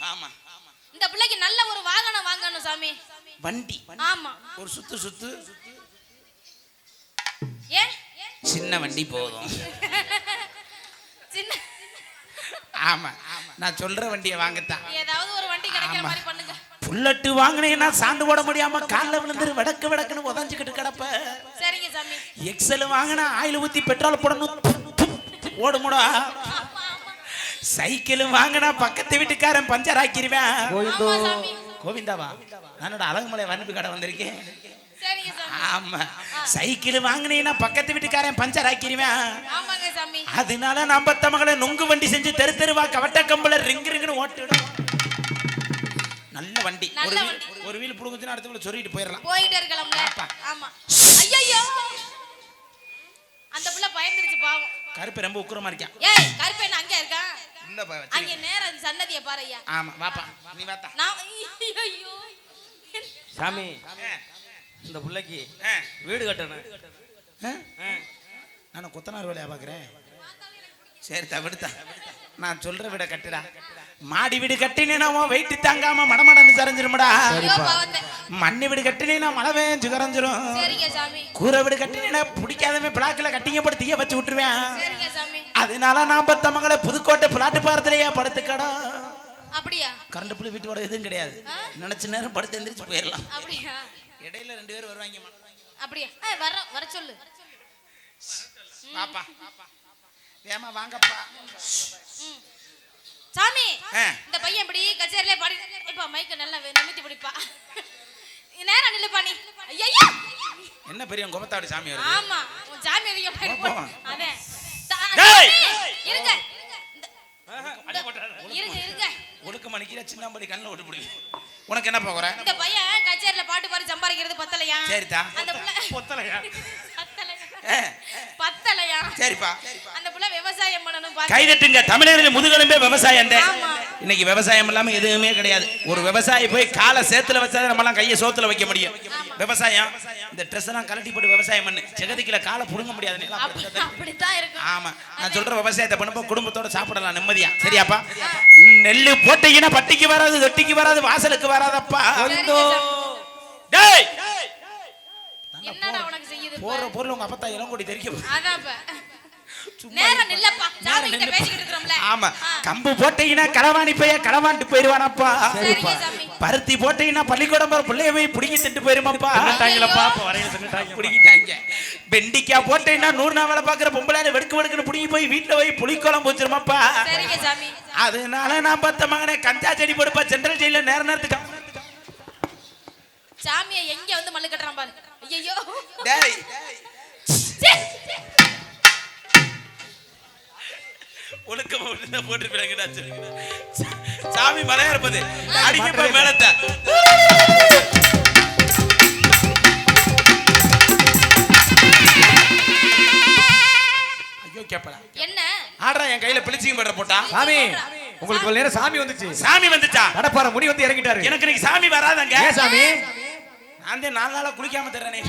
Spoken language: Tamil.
ஆமா. இந்த பிள்ளைக்கு நல்ல ஒரு வாகனம் வாங்கணும் சாமி. வண்டி. ஆமா. ஒரு சுத்து சுத்து. ஏன்? சின்ன வண்டி போதும். சின்ன. ஆமா. நான் சொல்ற வண்டியை வாங்கத்தான். ஏதாவது ஒரு வண்டி கிடைக்கிற. மாதிரி பண்ணுங்க. புல்லட்டு வாங்கினீங்கன்னா சாண்டு போட முடியாம காலில் விழுந்துரு வடக்கு வடக்குன்னு உதஞ்சுக்கிட்டு கிடப்ப. சரிங்க சாமி. எக்ஸல் வாங்கினா ஆயில் ஊத்தி பெட்ரோல் போடணும். ஓடுமுடா. சைக்கிள் வாங்கினா பக்கத்து வீட்டுக்காரன் பஞ்சர் சாமி. கோவிந்தாவா? நானோட அழகுமலை வனப்பு கடை வந்திருக்கேன். சரிங்க சாமி. ஆமா. சைக்கிள் வாங்கினீங்கன்னா பக்கத்து வீட்டுக்காரன் பஞ்சர் சாமி. அதனால நம்ம மகளை நொங்கு வண்டி செஞ்சு தெரு தெருவா கவட்ட கம்பள ரிங்கு ரிங்குன்னு ஓட்டிடும் நல்ல வண்டி. நல்ல ஒரு வீல் வண்டி. ஒரு வீல் புடுங்குச்சுன்னா அடுத்த சொல்லிட்டு போயிடலாம். போயிட்டே இருக்கலாம்ல. ஆமா. ஐயோ அந்த புள்ள பயந்துருச்சு பாவம். கருப்பு ரொம்ப உக்குரமா இருக்கான் ஏய் கருப்பேன் அங்க இருக்கான் இல்லப்பா அங்க நேரா அந்த சன்னதிய பாரு ஐயா. ஆமா வாப்பா. நீ வாத்தா. நான் ஐயோ சாமி இந்த பிள்ளைக்கு வீடு கட்டணும். நானும் கொத்தனார் வேலையா பாக்குறேன் சரி தவிடுத்தா. நான் சொல்ற வீட கட்டுடா. மாடி வீடு கட்டினேனா வெயிட் தாங்காம மடமடன்னு சரிஞ்சிருமடா. மண்ணு வீடு கட்டினேனா மழை வேஞ்சு கரைஞ்சிரும் கூரை வீடு கட்டினேனா பிடிக்காதவன் பிளாக்ல கட்டிங்க போட்டு தீய வச்சு விட்டுருவேன். அதனால நான் பத்த மகளை புதுக்கோட்டை பிளாட்டு பாரத்திலேயே படுத்துக்கடா. அப்படியா? கரண்ட் புள்ளி வீட்டு வர எதுவும் கிடையாது. நினைச்ச நேரம் படுத்து எந்திரிச்சு போயிடலாம். இடையில ரெண்டு பேரும் வருவாங்க. அப்படியா? வர வர சொல்லு. பாப்பா. ஏமா வாங்கப்பா. சாமி. இந்த பையன் இப்படி கச்சேரியில பாடி இப்ப மைக்க நல்லா நிமித்தி பிடிப்பா. நேரா நில்லுப்பா நீ. ஐயோ என்ன பெரிய குபத்தாடு சாமி வருது ஆமா உன் சாமி அதிகம். அதே இருங்க. இருங்க. இருங்க ஒடுக்க மணிக்கிற சின்னம்படி கண்ணில் விட்டு பிடிக்கும் உனக்கு என்ன போகிற? இந்த பையன் கச்சேரியில பாட்டு பாடி சம்பாதிக்கிறது பத்தலையா? சரிதா. அந்த புள்ள பொத்தலையா? பத்தலையா? பத்தலையா? சரிப்பா. விவசாயம் பண்ணணும் கைதட்டுங்க தமிழரில் முதுகெலும்பே விவசாயம் தான். இன்னைக்கு விவசாயம் இல்லாம எதுவுமே கிடையாது. ஒரு விவசாயி போய் காலை சேத்துல வச்சா நம்மலாம் கையை சோத்துல வைக்க முடியும். விவசாயம் இந்த ட்ரெஸ் எல்லாம் கலட்டி போட்டு விவசாயம் பண்ணு. ஜெகதிக்குல காலை புடுங்க முடியாது. ஆமா. நான் சொல்ற விவசாயத்தை பண்ணும்போது குடும்பத்தோட சாப்பிடலாம். நிம்மதியா. சரியாப்பா? நெல்லு போட்டீங்கன்னா பட்டிக்கு வராது தொட்டிக்கு வராது வாசலுக்கு வராதப்பா? போற பொருள் உங்க அப்பத்தா இளங்கோடி தெரியும் அதான் இப்ப. நேரா நில்லப்பா. சாமி கிட்ட. பேசிக்கிட்டு இருக்கிறோம்ல. ஆமா. கம்பு போட்டீங்கன்னா களவாணி போய் களவாண்டு போயிருவானப்பா பருத்தி போட்டீங்கன்னா பள்ளிக்கூடம் போற பிள்ளைய போய் பிடிங்கி திட்டு போயிருமாப்பா. தின்னுட்டாங்களப்பா? அப்ப வரையில தின்னுட்டாங்க பிடிக்கிட்டாங்க வெண்டிக்காய் போட்டீங்கன்னா நூறு நாள் வேலை பாக்குற பொம்பளை வெடுக்கு வெடுக்குன்னு பிடிங்கி போய் வீட்டுல போய் புளிக்குழம்பு வச்சிருமாப்பா. அதனால நான் பார்த்த மகனே கஞ்சா செடி போடுப்பா. சென்ட்ரல் ஜெயில நேர நேரத்துக்கு. சாமியை எங்க வந்து மல்லு கட்டுறான் பாரு. ஐயோ ஒழுக்கமா விட்டு போட்டு பிறகுடா சாமி மலையா இருப்பது அடிக்கப்ப மேலத்தை. ஐயோ கேப்படா. என்ன? ஆடுறா என் கையில பிளிச்சிங் படுற போட்டா. சாமி உங்களுக்கு இவ்வளவு நேரம் சாமி வந்துச்சு. சாமி வந்துச்சா? கடப்பார முடி வந்து இறங்கிட்டாரு. எனக்கு இன்னைக்கு சாமி வராதங்க ஏன் சாமி? நான் தான் நாலு நாளா குளிக்காம தர்றேனே.